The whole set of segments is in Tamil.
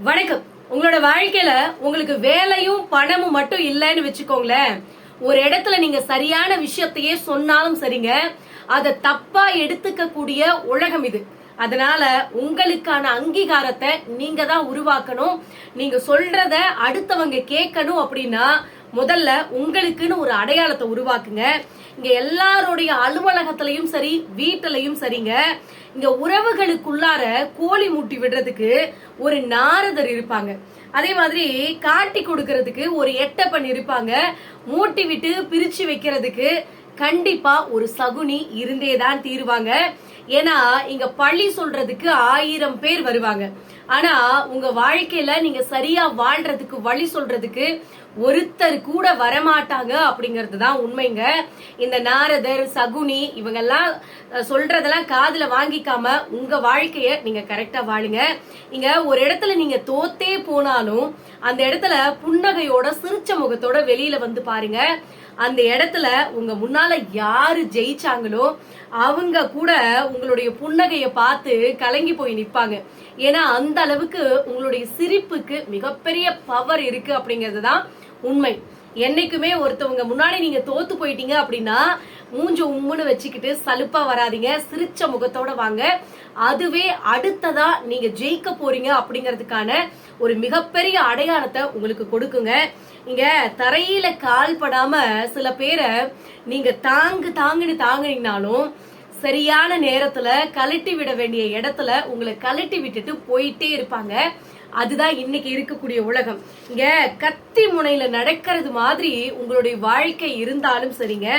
வணக்கம். உங்களோட வாழ்க்கையில உங்களுக்கு வேலையும் பணமும் மட்டும் இல்லைன்னு வச்சுக்கோங்களேன். ஒரு இடத்துல நீங்க சரியான விஷயத்தையே சொன்னாலும் சரிங்க. அதை தப்பா எடுத்துக்க கூடிய உலகம் இது. அதனால உங்களுக்கான அங்கீகாரத்தை நீங்க தான் உருவாக்கணும். நீங்க சொல்றத அடுத்தவங்க கேட்கணும் அப்படின்னா முதல்ல உங்களுக்குன்னு ஒரு அடையாளத்தை உருவாக்குங்க. இங்க எல்லாருடைய அலுவலகத்திலையும் சரி வீட்டிலையும் சரிங்க. இங்க உறவுகளுக்குள்ளார கோழி மூட்டி விடுறதுக்கு ஒரு நாரதர் இருப்பாங்க. அதே மாதிரி காட்டி கொடுக்கறதுக்கு ஒரு எட்டப்பன் இருப்பாங்க. மூட்டி விட்டு பிரிச்சு வைக்கிறதுக்கு கண்டிப்பா ஒரு சகுனி இருந்தே தான் தீருவாங்க. ஏன்னா இங்க பள்ளி சொல்றதுக்கு ஆயிரம் பேர் வருவாங்க. ஆனா உங்க வாழ்க்கையில நீங்க சரியா வாழ்றதுக்கு வழி சொல்றதுக்கு ஒருத்தர் கூட வரமாட்டாங்க அப்படிங்கிறது தான் உண்மைங்க. இந்த நாரதர் சகுனி இவங்கெல்லாம் சொல்றதெல்லாம் காதுல வாங்கிக்காம உங்க வாழ்க்கைய நீங்க கரெக்டா வாழுங்க. இங்க ஒரு இடத்துல நீங்க தோத்தே போனாலும் அந்த இடத்துல புன்னகையோட சிரிச்ச முகத்தோட வெளியில வந்து பாருங்க. அந்த இடத்துல உங்க முன்னால யாரு ஜெயிச்சாங்களோ அவங்க கூட உங்களுடைய புன்னகைய பார்த்து கலங்கி போய் நிப்பாங்க. ஏன்னா அந்த அளவுக்கு உங்களுடைய சிரிப்புக்கு மிகப்பெரிய பவர் இருக்கு அப்படிங்கிறது தான் உண்மை. என்னைக்குமே ஒருத்தவங்க முன்னாடி நீங்க தோத்து போயிட்டீங்க அப்படின்னா மூஞ்ச உம்முன்னு வச்சுக்கிட்டு சலுப்பா வராதீங்க சிரிச்ச முகத்தோட வாங்க. அதுவே அடுத்ததா நீங்க ஜெயிக்க போறீங்க அப்படிங்கிறதுக்கான ஒரு மிகப்பெரிய அடையாளத்தை உங்களுக்கு கொடுக்குங்க. இங்க தரையில கால் படாம சில பேரை நீங்க தாங்கு தாங்குன்னு தாங்குனீங்கனாலும் சரியான நேரத்துல கழட்டி விட வேண்டிய இடத்துல உங்களை கழட்டி விட்டுட்டு போயிட்டே இருப்பாங்க. அதுதான் இன்னைக்கு இருக்கக்கூடிய உலகம். இங்க கத்தி முனையில நடக்கிறது மாதிரி உங்களுடைய வாழ்க்கை இருந்தாலும் சரிங்க.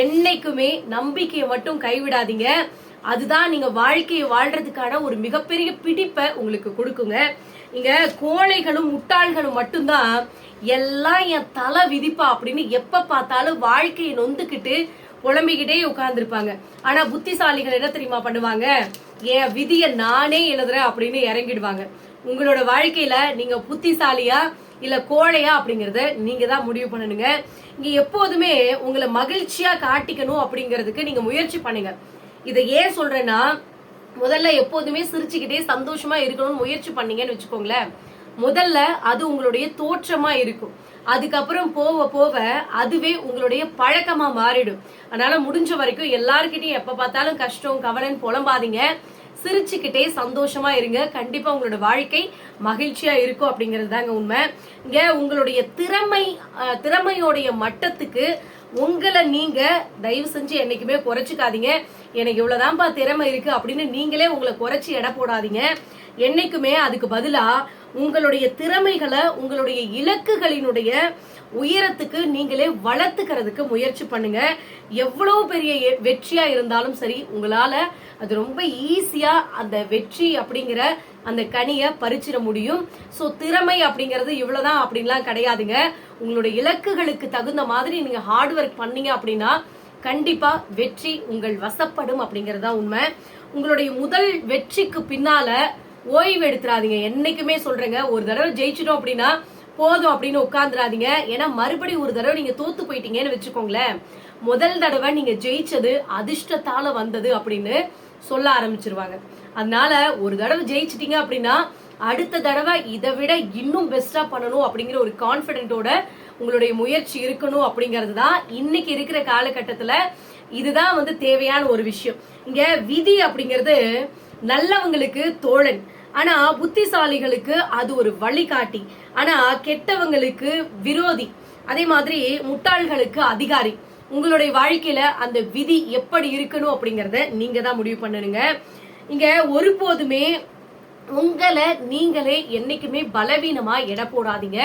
என்னைக்குமே நம்பிக்கையை மட்டும் கைவிடாதீங்க. அதுதான் நீங்க வாழ்க்கையை வாழ்றதுக்கான ஒரு மிகப்பெரிய பிடிப்பை உங்களுக்கு கொடுக்குங்க. இங்க கோழைகளும் முட்டாள்களும் மட்டும்தான் எல்லாம் என் தலை விதிப்பா அப்படின்னு எப்ப பார்த்தாலும் வாழ்க்கையை நொந்துக்கிட்டு புலம்பிக்கிட்டே உட்கார்ந்துருப்பாங்க. ஆனா புத்திசாலிகள் என்ன தெரியுமா பண்ணுவாங்க? என் விதிய நானே எழுதுறேன் அப்படின்னு இறங்கிடுவாங்க. உங்களோட வாழ்க்கையில நீங்க புத்திசாலியா இல்ல கோழையா அப்படிங்கறத நீங்க தான் முடிவு பண்ணணுங்க. இங்க எப்போதுமே உங்களை மகிழ்ச்சியா காட்டிக்கணும் அப்படிங்கறதுக்கு நீங்க முயற்சி பண்ணுங்க. இதை ஏன் சொல்றேன்னா முதல்ல எப்போதுமே சிரிச்சுக்கிட்டே சந்தோஷமா இருக்கணும்னு முயற்சி பண்ணீங்கன்னு வச்சுக்கோங்களேன். முதல்ல அது உங்களுடைய தோற்றமா இருக்கும். அதுக்கப்புறம் போக போக அதுவே உங்களுடைய பழக்கமா மாறிடும். அதனால முடிஞ்ச வரைக்கும் எல்லாருக்கிட்டையும் எப்ப பார்த்தாலும் கஷ்டம் கவலைன்னு புலம்பாதீங்க. சிரிச்சுக்கிட்டே சந்தோஷமா இருங்க. கண்டிப்பா உங்களோட வாழ்க்கை மகிழ்ச்சியா இருக்கும் அப்படிங்கிறது தாங்க உண்மை. இங்க உங்களுடைய திறமை திறமையோடைய மட்டத்துக்கு உங்களை நீங்க தயவு செஞ்சு என்னைக்குமே குறைச்சிக்காதீங்க. எனக்கு இவ்வளவுதான்ப்பா திறமை இருக்கு அப்படின்னு நீங்களே உங்களை குறைச்சி எடை போடாதீங்க. என்னைக்குமே அதுக்கு பதிலா உங்களுடைய திறமைகளை உங்களுடைய இலக்குகளினுடைய உயரத்துக்கு நீங்களே வளர்த்துக்கிறதுக்கு முயற்சி பண்ணுங்க. எவ்வளவு பெரிய எ- வெற்றியா இருந்தாலும் சரி உங்களால அது ரொம்ப ஈஸியா அந்த வெற்றி அப்படிங்கிற அந்த கனியை பறிச்சிட முடியும். ஸோ திறமை அப்படிங்கிறது இவ்வளவுதான் அப்படின்லாம் கிடையாதுங்க. உங்களுடைய இலக்குகளுக்கு தகுந்த மாதிரி நீங்க ஹார்ட் ஒர்க் பண்ணீங்க அப்படின்னா கண்டிப்பா வெற்றி உங்கள் வசப்படும் அப்படிங்கறதா உண்மை. உங்களுடைய முதல் வெற்றிக்கு பின்னால ஓய்வு எடுத்துறாதீங்க. என்னைக்குமே சொல்றேங்க ஒரு தடவை ஜெயிச்சிட்டோம் அப்படின்னா போதும் அப்படின்னு உட்காந்துடாதீங்க ஏன்னா மறுபடியும் ஒரு தடவை நீங்க தோத்து போயிட்டீங்கன்னு வச்சுக்கோங்களேன். முதல் தடவை நீங்க ஜெயிச்சது அதிர்ஷ்டத்தால வந்தது அப்படின்னு சொல்ல ஆரம்பிச்சிருவாங்க. அதனால ஒரு தடவை ஜெயிச்சிட்டீங்க அப்படின்னா அடுத்த தடவை இதை விட இன்னும் பெஸ்டா பண்ணணும் அப்படிங்கிற ஒரு கான்பிடென்ட்டோட உங்களுடைய முயற்சி இருக்கணும் அப்படிங்கிறது தான் இன்னைக்கு இருக்கிற காலகட்டத்துல இதுதான் வந்து தேவையான ஒரு விஷயம். இங்க விதி அப்படிங்கிறது நல்லவங்களுக்கு தோழன் ஆனா புத்திசாலிகளுக்கு அது ஒரு வழிகாட்டி. ஆனா கெட்டவங்களுக்கு விரோதி. அதே மாதிரி முட்டாள்களுக்கு அதிகாரி. உங்களுடைய வாழ்க்கையில அந்த விதி எப்படி இருக்கணும் அப்படிங்கறத நீங்க தான் முடிவு பண்ணணுங்க. இங்க ஒருபோதுமே உங்களை நீங்களே என்னைக்குமே பலவீனமா எடை போடாதீங்க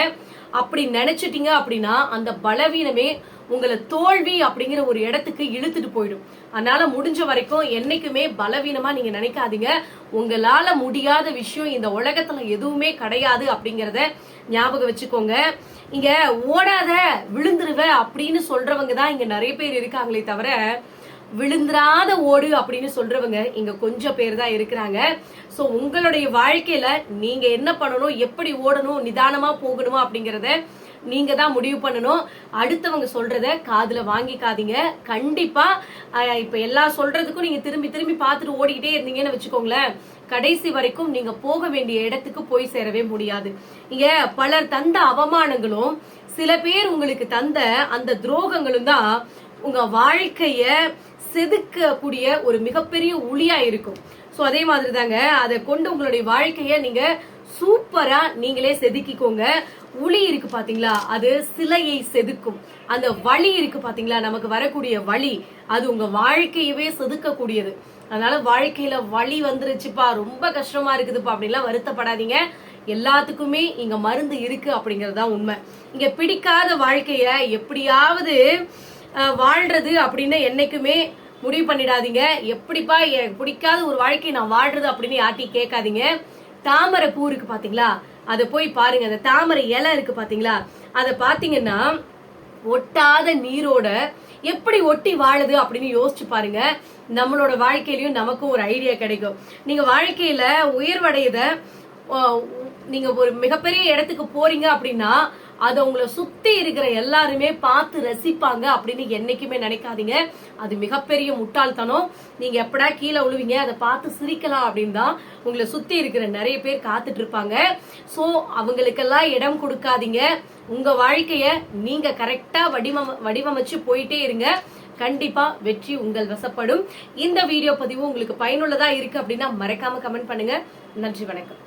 அப்படி நினைச்சிட்டீங்க அப்படின்னா அந்த பலவீனமே உங்களை தோல்வி அப்படிங்கிற ஒரு இடத்துக்கு இழுத்துட்டு போயிடும். அதனால முடிஞ்ச வரைக்கும் என்னைக்குமே பலவீனமா நீங்க நினைக்காதீங்க. உங்களால முடியாத விஷயம் இந்த உலகத்துல எதுவுமே கிடையாது அப்படிங்கறத ஞாபகம் வச்சுக்கோங்க. இங்க ஓடாத விழுந்துருவ அப்படின்னு சொல்றவங்க தான் இங்க நிறைய பேர் இருக்காங்களே தவிர விழுந்துராத ஓடு அப்படின்னு சொல்றவங்க இங்க கொஞ்சம் பேர் தான் இருக்கிறாங்க. ஸோ உங்களுடைய வாழ்க்கையில நீங்க என்ன பண்ணணும் எப்படி ஓடணும் நிதானமா போகணுமா அப்படிங்கறத நீங்க தான் முடிவு பண்ணணும். அடுத்தவங்க சொல்றத காதுல வாங்கிக்காதீங்க. கண்டிப்பா இப்ப எல்லா சொல்றதுக்கும் நீங்க திரும்பி திரும்பி பார்த்துட்டு ஓடிக்கிட்டே இருந்தீங்கன்னு வச்சுக்கோங்களேன். கடைசி வரைக்கும் நீங்க போக வேண்டிய இடத்துக்கு போய் சேரவே முடியாது. இங்க பலர் தந்த அவமானங்களும் சில பேர் உங்களுக்கு தந்த அந்த துரோகங்களும் தான் உங்க வாழ்க்கைய செதுக்கக்கூடிய ஒரு மிகப்பெரிய உளியா இருக்கும். ஸோ அதே மாதிரி தாங்க அதை கொண்டு உங்களுடைய வாழ்க்கையை நீங்க சூப்பரா நீங்களே செதுக்கிக்கோங்க. உளி இருக்கு பாத்தீங்களா? அது சிலையை செதுக்கும். அந்த வழி இருக்கு பாத்தீங்களா? நமக்கு வரக்கூடிய வழி அது உங்க வாழ்க்கையவே செதுக்கக்கூடியது. அதனால வாழ்க்கையில வழி வந்துருச்சுப்பா ரொம்ப கஷ்டமா இருக்குதுப்பா அப்படின்லாம் வருத்தப்படாதீங்க. எல்லாத்துக்குமே இங்க மருந்து இருக்கு அப்படிங்கறதுதான் உண்மை. இங்க பிடிக்காத வாழ்க்கைய எப்படியாவது வாழ்றது அப்படின்னு என்னைக்குமே முடிவு பண்ணிடாதீங்க. எப்படிப்பா எனக்கு பிடிக்காத ஒரு வாழ்க்கை நான் வாழ்றது அப்படின்னு யார்ட்டி கேட்காதீங்க. தாமரை பூ இருக்கு பாத்தீங்களா? அதை போய் பாருங்க. அந்த தாமரை இலை இருக்கு பாத்தீங்களா? அதை பாத்தீங்கன்னா ஒட்டாத நீரோட எப்படி ஒட்டி வாழுது அப்படின்னு யோசிச்சு பாருங்க. நம்மளோட வாழ்க்கையிலயும் நமக்கும் ஒரு ஐடியா கிடைக்கும். நீங்க வாழ்க்கையில உயர்வடையத நீங்க ஒரு மிகப்பெரிய இடத்துக்கு போறீங்க அப்படின்னா அதை உங்களை சுத்தி இருக்கிற எல்லாருமே பார்த்து ரசிப்பாங்க அப்படின்னு என்னைக்குமே நினைக்காதீங்க. அது மிகப்பெரிய முட்டாள்தனம். நீங்க எப்படா கீழே விழுவீங்க அதை பார்த்து சிரிக்கலாம் அப்படின்னு தான் உங்களை சுத்தி இருக்கிற நிறைய பேர் காத்துட்டு இருப்பாங்க. சோ அவங்களுக்கெல்லாம் இடம் கொடுக்காதீங்க. உங்க வாழ்க்கைய நீங்க கரெக்டா வடிவம வடிவமைச்சு போயிட்டே இருங்க. கண்டிப்பா வெற்றி உங்கள் வசப்படும். இந்த வீடியோ பதிவு உங்களுக்கு பயனுள்ளதா இருக்கு அப்படின்னா மறக்காம கமெண்ட் பண்ணுங்க. நன்றி வணக்கம்.